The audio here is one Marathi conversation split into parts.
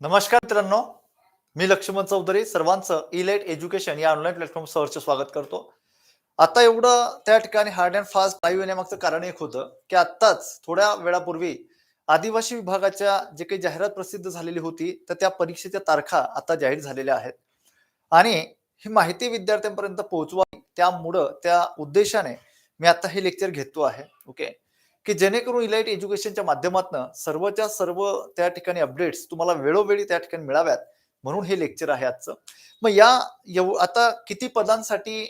नमस्कार मित्रांनो. मी लक्ष्मण चौधरी. सर्वांचं इलेट एज्युकेशन या ऑनलाईन प्लॅटफॉर्म सहर्ष स्वागत करतो. आता एवढं त्या ठिकाणी हार्ड अँड फास्ट लाईव्ह येण्यामागचं कारण एक होतं की आत्ताच थोड्या वेळापूर्वी आदिवासी विभागाच्या जे काही जाहिरात प्रसिद्ध झालेली होती तर त्या परीक्षेच्या तारखा आता जाहीर झालेल्या आहेत. आणि ही माहिती विद्यार्थ्यांपर्यंत पोहोचवावी त्यामुळं त्या उद्देशाने मी आता हे लेक्चर घेतो आहे. ओके की जेणेकरून इलाइट एज्युकेशनच्या माध्यमातून सर्वच्या सर्व त्या ठिकाणी अपडेट्स तुम्हाला वेळोवेळी त्या ठिकाणी मिळाव्यात म्हणून हे लेक्चर आहे आजचं. मग या एव आता किती पदांसाठी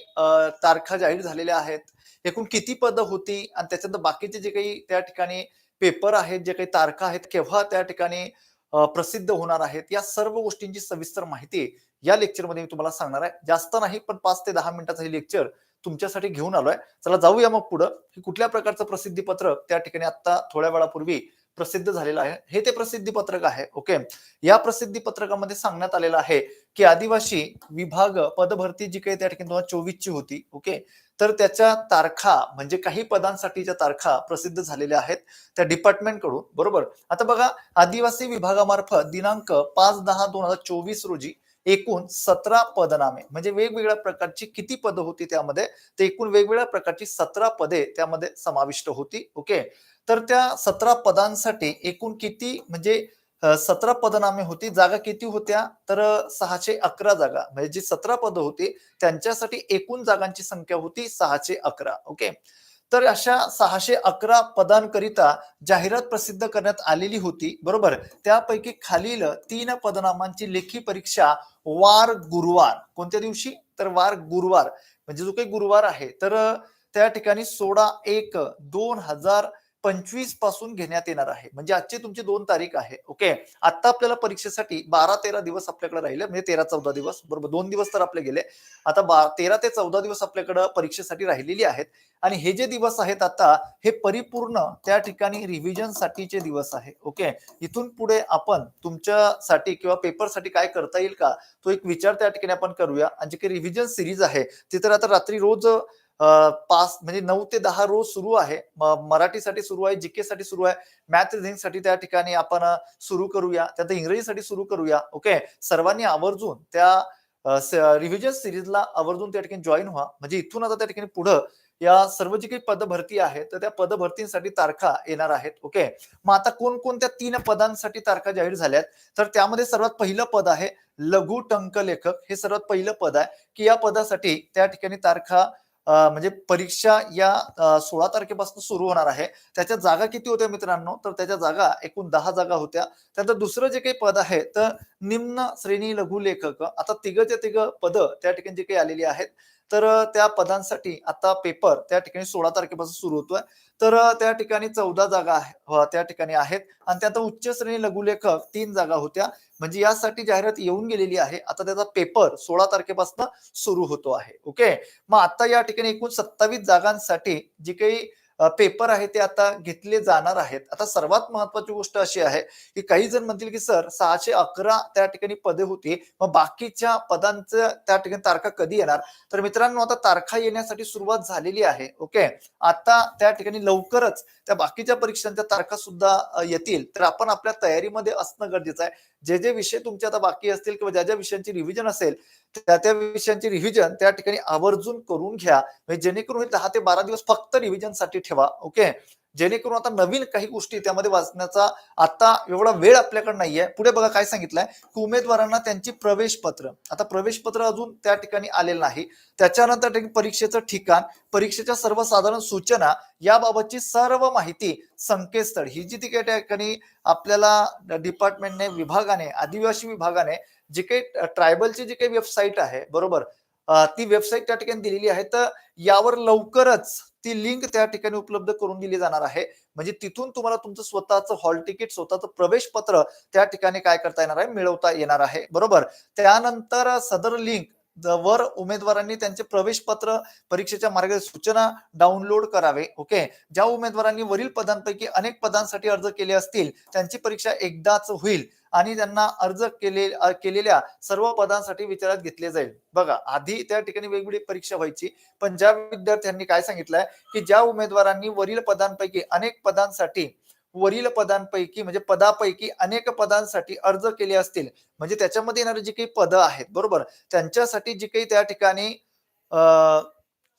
तारखा जाहीर झालेल्या आहेत? एकूण किती पदं होती? आणि त्याच्यानंतर बाकीचे जे काही त्या ठिकाणी पेपर आहेत जे काही तारखा आहेत केव्हा त्या ठिकाणी प्रसिद्ध होणार आहेत? या सर्व गोष्टींची सविस्तर माहिती या लेक्चरमध्ये मी तुम्हाला सांगणार आहे. जास्त नाही पण पाच ते दहा मिनिटाचं हे लेक्चर तुमच्यासाठी घेऊन आलोय. चला जाऊया मग पुढं. की कुठल्या प्रकारचं प्रसिद्धी पत्रक त्या ठिकाणी आता थोड्या वेळापूर्वी प्रसिद्ध झालेलं आहे? हे ते प्रसिद्धी पत्रक आहे. ओके. या प्रसिद्धी पत्रकामध्ये सांगण्यात आलेलं आहे की आदिवासी विभाग पदभरती जी काही त्या ठिकाणी दोन हजार चोवीस ची होती ओके? तर त्याच्या तारखा म्हणजे काही पदांसाठीच्या तारखा प्रसिद्ध झालेल्या आहेत त्या डिपार्टमेंटकडून बरोबर? आता बघा आदिवासी विभागामार्फत दिनांक पाच दहा दोन हजार चोवीस रोजी एकूण सतरा पदनामे. म्हणजे वेगवेगळ्या प्रकारची किती पदं होती त्यामध्ये? ते एकूण वेगवेगळ्या प्रकारची सतरा पदे त्यामध्ये समाविष्ट होती. ओके? तर त्या सतरा पदांसाठी एकूण किती म्हणजे सतरा पदनामे होती जागा किती होत्या? तर सहाशे अकरा जागा. म्हणजे जी सतरा पदं होती त्यांच्यासाठी एकूण जागांची संख्या होती सहाशे अकरा. ओके? तर अशा सहाशे अकरा पदांकरिता जाहिरात प्रसिद्ध करण्यात आलेली होती बरोबर? त्यापैकी खालील तीन पदनामांची लेखी परीक्षा वार गुरुवार. कोणत्या दिवशी? तर वार गुरुवार. म्हणजे जो काही गुरुवार आहे तर त्या ठिकाणी सोळा एक दोन हजार पंचवीसपासून घेण्यात येणार आहे. म्हणजे आजची तुमची दोन तारीख आहे. ओके आता आपल्याला परीक्षेसाठी बारा तेरा दिवस आपल्याकडे राहिले. म्हणजे तेरा चौदा दिवस. बरोबर? दोन दिवस तर आपले गेले. आता बा तेरा ते चौदा दिवस आपल्याकडे परीक्षेसाठी राहिलेली आहेत. आणि हे जे दिवस आहेत आता हे परिपूर्ण त्या ठिकाणी रिव्हिजन साठीचे दिवस आहे. ओके इथून पुढे आपण तुमच्यासाठी किंवा पेपरसाठी काय करता येईल का? तो एक विचार त्या ठिकाणी आपण करूया. आणि जे काही रिव्हिजन सिरीज आहे ती तर आता रात्री रोज पाच म्हणजे नऊ ते दहा रोज सुरू आहे. म- मराठीसाठी सुरू आहे जीके साठी सुरू आहे. मॅथ रिझनिंगसाठी त्या ठिकाणी आपण सुरू करूया. त्यात इंग्रजीसाठी सुरू करूया. ओके? सर्वांनी आवर्जून त्या रिव्हिजन सिरीजला आवर्जून त्या ठिकाणी जॉईन व्हा. म्हणजे इथून आता त्या ठिकाणी पुढं या सर्व जी काही पदभरती आहे तर त्या पदभरतींसाठी तारखा येणार आहेत. ओके? मग आता कोणकोणत्या तीन पदांसाठी तारखा जाहीर झाल्यात? तर त्यामध्ये सर्वात पहिलं पद आहे लघु टंक लेखक हे सर्वात पहिलं पद आहे की या पदासाठी त्या ठिकाणी तारखा म्हणजे परीक्षा या सोळा तारखेपासून सुरू होणार आहे. त्याच्या जागा किती होत्या मित्रांनो? तर त्याच्या जागा एकूण दहा जागा होत्या. त्यानंतर दुसरं जे काही पद आहे तर निम्न श्रेणी लघु लेखक आता ते तिघ पद त्या ठिकाणी जे काही आलेली आहेत. तर त्या पदांसाठी आता पेपर त्या ठिकाणी सोळा तारखेपासून सुरू होतोय. तर त्या ठिकाणी चौदा जागा आहे त्या ठिकाणी आहेत. आणि त्यात उच्च श्रेणी लघुलेखक तीन जागा होत्या. म्हणजे यासाठी जाहिरात येऊन गेलेली आहे. आता त्याचा पेपर सोळा तारखेपासून सुरू होतो आहे. ओके? मग आता या ठिकाणी एकूण सत्तावीस जागांसाठी जी काही पेपर आहे ते आता घेतले जाणार आहेत. आता सर्वात महत्वाची गोष्ट अशी आहे की काही जण म्हणतील की सर सहाशे अकरा त्या ठिकाणी पदे होती मग बाकीच्या पदांचं त्या ठिकाणी तारखा कधी येणार? तर मित्रांनो आता तारखा येण्यासाठी सुरुवात झालेली आहे ओके? आता त्या ठिकाणी लवकरच त्या बाकीच्या परीक्षांच्या तारखा सुद्धा येतील. तर आपण आपल्या तयारीमध्ये असणं गरजेचं आहे. जे जे विषय तुमचे आता बाकी असतील किंवा ज्या ज्या विषयांची रिव्हिजन असेल त्या त्या विषयांची रिव्हिजन त्या ठिकाणी आवर्जून करून घ्या. म्हणजे जेणेकरून दहा ते बारा दिवस फक्त रिव्हिजनसाठी ठेवा. ओके जेणेकरून आता नवीन काही गोष्टी त्यामध्ये वाचण्याचा आता एवढा वेळ आपल्याकडे नाहीये. पुढे बघा काय सांगितलंय. की उमेदवारांना त्यांची प्रवेश पत्र आता प्रवेश पत्र अजून त्या ठिकाणी आलेलं नाही. त्याच्यानंतर परीक्षेचं ठिकाण परीक्षेच्या सर्वसाधारण सूचना याबाबतची सर्व माहिती संकेतस्थळ. ही जी ती काही त्या ठिकाणी आपल्याला डिपार्टमेंटने विभागाने आदिवासी विभागाने जे काही ट्रायबलची जी काही वेबसाईट आहे बरोबर ती वेबसाईट त्या ठिकाणी दिलेली आहे. तर यावर लवकरच ती लिंक त्या ठिकाणी उपलब्ध करून दिली जाणार आहे. म्हणजे तिथून तुम्हाला तुमचं स्वतःचं हॉल तिकीट स्वतःचं प्रवेश पत्र त्या ठिकाणी काय करता येणार आहे मिळवता येणार आहे. बरोबर? त्यानंतर सदर लिंक वर उमेदवारांनी त्यांचे प्रवेश पत्र परीक्षेच्या मार्ग सूचना डाउनलोड करावे ओके ज्या उमेदवारांनी वरील पदांपैकी अनेक पदांसाठी अर्ज केले असतील त्यांची परीक्षा एकदाच होईल आणि त्यांना अर्ज केले केलेल्या सर्व पदांसाठी विचारात घेतले जाईल. बघा आधी त्या ठिकाणी वेगवेगळी परीक्षा व्हायची पण ज्या विद्यार्थ्यांनी काय सांगितलंय की ज्या उमेदवारांनी वरील पदांपैकी अनेक पदांसाठी वरील पदांपैकी म्हणजे पदापैकी अनेक पदांसाठी अर्ज केले असतील. म्हणजे त्याच्यामध्ये येणारी जी काही पदं आहेत बरोबर? त्यांच्यासाठी जी काही त्या ठिकाणी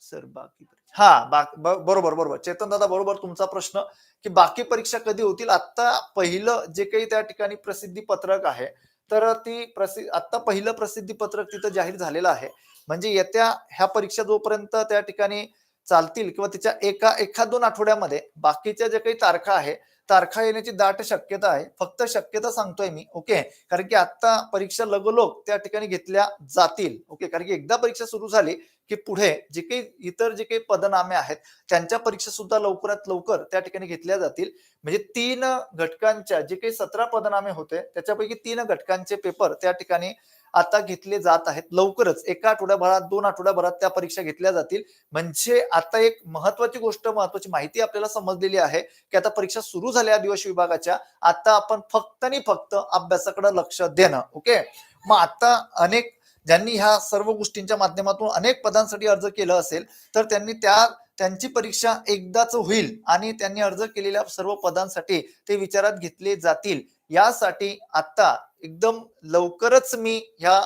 सर बाकी हा बा- ब- बरोबर बरोबर. चेतन दादा बरोबर तुमचा प्रश्न की बाकी परीक्षा कधी होतील? आता पहिलं जे काही त्या ठिकाणी प्रसिद्धी पत्रक आहे तर ती प्रसि आत्ता पहिलं प्रसिद्धी पत्रक तिथं जाहीर झालेलं आहे. म्हणजे येत्या ह्या परीक्षा जोपर्यंत त्या ठिकाणी चालतील किंवा तिच्या एका एखाद दोन आठवड्यामध्ये बाकीच्या ज्या काही तारखा आहे तारखा येण्याची दाट शक्यता आहे. फक्त शक्यता सांगतोय मी ओके? कारण की आता परीक्षा लगोलोग त्या ठिकाणी घेतल्या जातील ओके? कारण की एकदा परीक्षा सुरू झाली की पुढे जे काही इतर जे काही पदनामे आहेत त्यांच्या परीक्षा सुद्धा लवकरात लवकर त्या ठिकाणी घेतल्या जातील. म्हणजे तीन घटकांच्या जे काही सतरा पदनामे होते त्याच्यापैकी तीन घटकांचे पेपर त्या ठिकाणी आता घेतले जात आहेत. लवकरच एका आठवड्याभरात दोन आठवड्याभरात त्या परीक्षा घेतल्या जातील. म्हणजे आता एक महत्वाची गोष्ट महत्वाची माहिती आपल्याला समजलेली आहे की आता परीक्षा सुरू झाल्या दिवस विभागाच्या आता आपण फक्त आणि फक्त अभ्यासाकडे लक्ष देणं. ओके? मग आता अनेक ज्यांनी ह्या सर्व गोष्टींच्या माध्यमातून अनेक पदांसाठी अर्ज केलं असेल तर त्यांनी त्या त्यांची परीक्षा एकदाच होईल आणि त्यांनी अर्ज केलेल्या सर्व पदांसाठी ते विचारात घेतले जातील. यासाठी आता एकदम लवकरच मी ह्या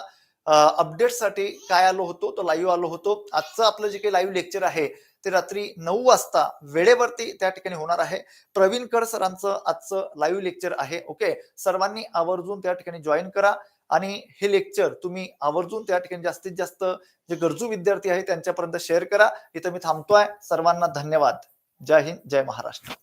अपडेटसाठी काय आलो होतो तो लाईव्ह आलो होतो. आजचं आपलं जे काही लाईव्ह लेक्चर आहे ते रात्री नऊ वाजता वेळेवरती त्या ठिकाणी होणार आहे. प्रवीण कर सरांचं आजचं लाईव्ह लेक्चर आहे ओके सर्वांनी आवर्जून त्या ठिकाणी जॉईन करा. आणि हे लेक्चर तुम्ही आवर्जून त्या ठिकाणी जास्तीत जास्त जे गरजू विद्यार्थी आहेत त्यांच्यापर्यंत शेअर करा. इथं मी थांबतोय. सर्वांना धन्यवाद. जय हिंद जय महाराष्ट्र.